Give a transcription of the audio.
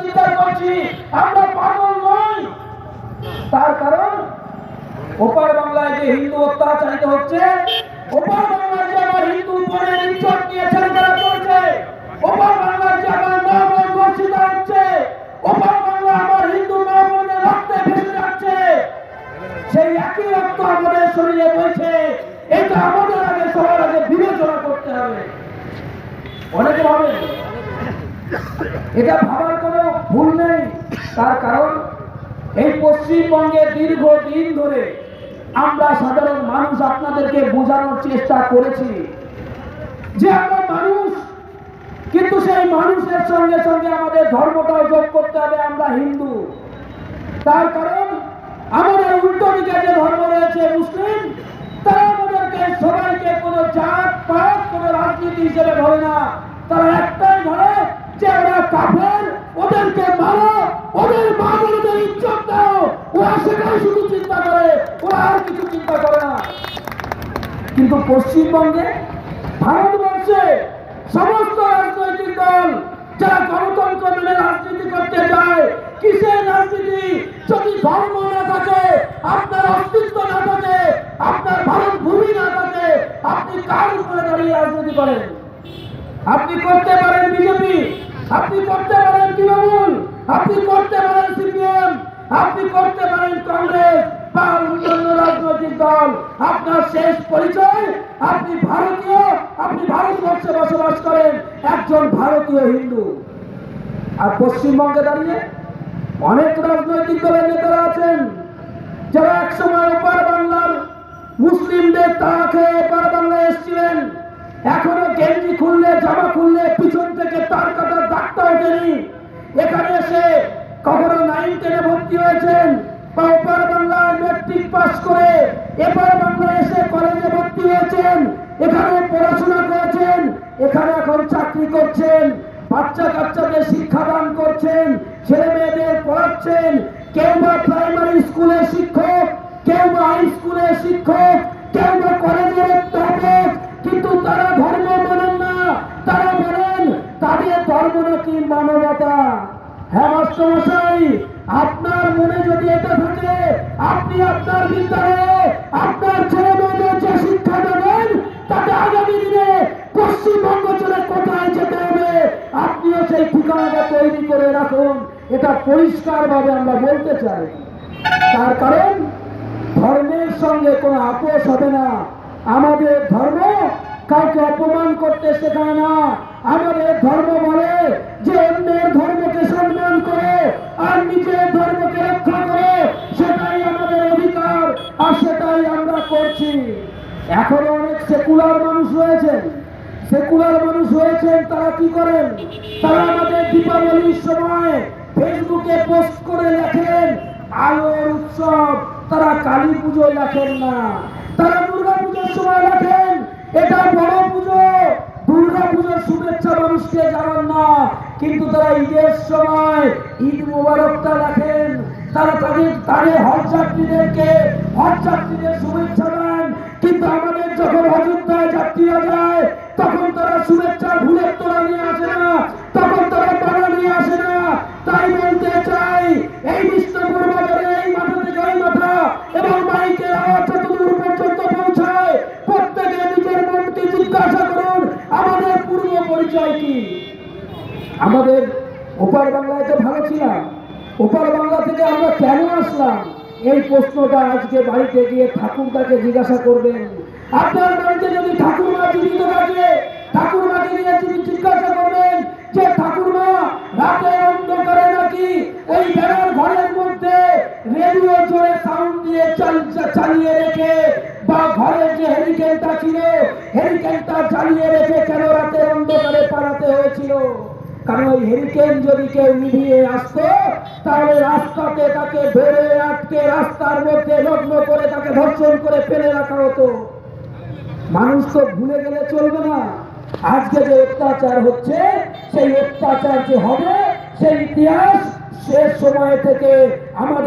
চিন্তা করছি, আমরা পাগল নই। তার কারণ, ওপার বাংলায় যে হিন্দু অত্যাচারিত হচ্ছে, ওপার বাংলায় যে আমার হিন্দু বোনের ইজ্জত নিয়ে ছেলেখেলা করছে ওপার বাংলায় যে আমার মা বোন ধর্ষিত হচ্ছে, ওপার বাংলা আমার হিন্দু মা বোনের রক্তে ভেসে যাচ্ছে। সেই একই রক্ত আমাদের শরীরে বইছে, এটা আমাদের আগে, সবার আগে বিবেচনা করতে হবে। অনেকে ভাবে এটা ভাবার কোনো ভুল নেই। তার কারণ, এই পশ্চিমবঙ্গে দীর্ঘ দিন ধরে আমরা সাধারণ মানুষ আপনাদেরকে বোঝানোর চেষ্টা করেছি যে আমরা মানুষ, কিন্তু সেই মানুষের সঙ্গে সঙ্গে আমাদের ধর্মটাও যোগ করতে হবে, আমরা হিন্দু। তার কারণ, আমাদের উল্টো দিকে যে ধর্ম রয়েছে মুসলিম, তারা আমাদেরকে সবাইকে কোনো জাত, পাত, কোনো রাজনীতি হিসেবে ধরে না। তারা কাফের ওদেরকে মারো? ওদের মা বোনদের ইজ্জত দাও। ওরা সেটাই শুধু চিন্তা করে ওরা আর কিছু চিন্তা করে না। কিন্তু পশ্চিমবঙ্গে ভারতবর্ষে সমস্ত রাজনৈতিক দল যারা গণতন্ত্র মেনে রাজনীতি করতে যায় কিসের রাজনীতি? যদি ধর্ম না থাকে, আপনার অস্তিত্ব না থাকে, আপনার ভারত ভূমি না থাকে, আপনি কার উপরে দাঁড়িয়ে রাজনীতি করেন? আপনি করতে পারেন বিজেপি, আপনি করতে আপনি করতে পারেন সিপিএম, আপনি করতে পারেন কংগ্রেস বা অন্যান্য রাজনৈতিক দল। আপনার শেষ পরিচয়, আপনি ভারতীয়, আপনি ভারতবর্ষে বসবাস করেন, একজন ভারতীয় হিন্দু। আর পশ্চিমবঙ্গে দাঁড়িয়ে অনেক রাজনৈতিক দলের নেতারা আছেন, যারা একসময় ওপার বাংলার মুসলিমদের তাড়া খেয়ে ওপার বাংলায় এসেছিলেন। এখনও গেঞ্জি খুললে, জামা খুললে পিছন থেকে তার কাটার দাগটা ওঠেনি এখানে এসে কখনো নাইন টেনে ভর্তি হয়েছেন বা ওপার বাংলায় পাস করে এপার বাংলায় এসে কলেজে ভর্তি হয়েছেন, এখানে পড়াশোনা করেছেন, এখানে এখন চাকরি করছেন, বাচ্চা কাচ্চাদের শিক্ষাদান করছেন, ছেলে মেয়েদের পড়াচ্ছেন, কেউ বা প্রাইমারি স্কুলের শিক্ষক, কেউ বা হাই স্কুলের শিক্ষক, কেউ বা কলেজের অধ্যাপক, কিন্তু তারা ধর্ম মানেন না। তারা বলেন, তাদের ধর্ম নাকি মানবতা? হ্যাঁ মাস্টারমশাই, আপনার মনে যদি এটা আপনি আপনার বিদ্যালয়ে আপনার ছেলে মেয়েদের যে শিক্ষা দেবেন তাতে আগামী দিনে পশ্চিমবঙ্গ কোথায় যেতে হবে, আপনিও সেই ঠিকানাটা তৈরি করে রাখুন। এটা আমরা বলতে চাই। তার কারণ, ধর্মের সঙ্গে কোনো আপোষ হবে না। আমাদের ধর্ম কাউকে অপমান করতে শেখায় না। আমাদের ধর্ম বলে যে অন্যের ধর্মকে এখনও অনেক সেকুলার মানুষ রয়েছেন। সেকুলার মানুষ হয়েছেন তারা কি করেন? তারা আমাদের দীপাবলির সময় ফেসবুকে পোস্ট করে লেখেন, আলোর উৎসব। তারা কালী পুজো লেখেন না। তারা দুর্গা পুজোর সময় লেখেন, এটা বড় পুজো। দুর্গা পুজোর শুভেচ্ছা মানুষকে জানান না। কিন্তু তারা ঈদের সময় ঈদ মোবারকটা লেখেন। তারা তাদের তাদের হজ যাত্রীদেরকে হজ যাত্রীদের শুভেচ্ছা কিন্তু আমাদের যখন অযোধ্যায় যাত্রীরা যায়, তখন তারা শুভেচ্ছা ভুলের তোলা নিয়ে আসে না, তখন তারা টাকা নিয়ে আসে না। তাই বলতে চাই, এই বিষ্ণুপুর বাজারে, এই মাথা থেকে ওই মাথা এবং মাইকের আওয়াজ যতদূর পর্যন্ত পৌঁছায়, প্রত্যেকে নিজের মনকে জিজ্ঞাসা করুন, আমাদের পূর্ব পরিচয় কি? আমাদের ওপার বাংলায় তো ভালো ছিলাম। ওপার বাংলা থেকে আমরা কেন আসলাম? এই প্রশ্নটা আজকে বাড়িতে গিয়ে ঠাকুরদাকে জিজ্ঞাসা করবেন। আপনার বাড়িতে যদি ঠাকুর ঠাকুরমা জীবিত থাকে, ঠাকুরমাকে গিয়ে তিনি জিজ্ঞাসা করবেন যে, ঠাকুরমা, রাতে অন্ধকারে নাকি ওই বেড়ার ঘরের মধ্যে রেডিও জোরে সাউন্ড দিয়ে চাল- চালিয়ে রেখে বা ঘরের যে হেরিকেনটা ছিল হেরিকেনটা চালিয়ে রেখে কেন রাতে অন্ধকারে পালাতে হয়েছিল? কারণ ওই হেরিকেন যদি কেউ নিভিয়ে আসতো, তাহলে রাস্তাতে তাকে ধরে আটকে রাস্তার মধ্যে লগ্ন করে তাকে ধর্ষণ করে ফেলে রাখা হতো। মানুষ তো ভুলে গেলে চলবে না। আজকে যে অত্যাচার হচ্ছে, সেই অত্যাচার যে হবে, সেই ইতিহাস শেষ সময় থেকে আমাদের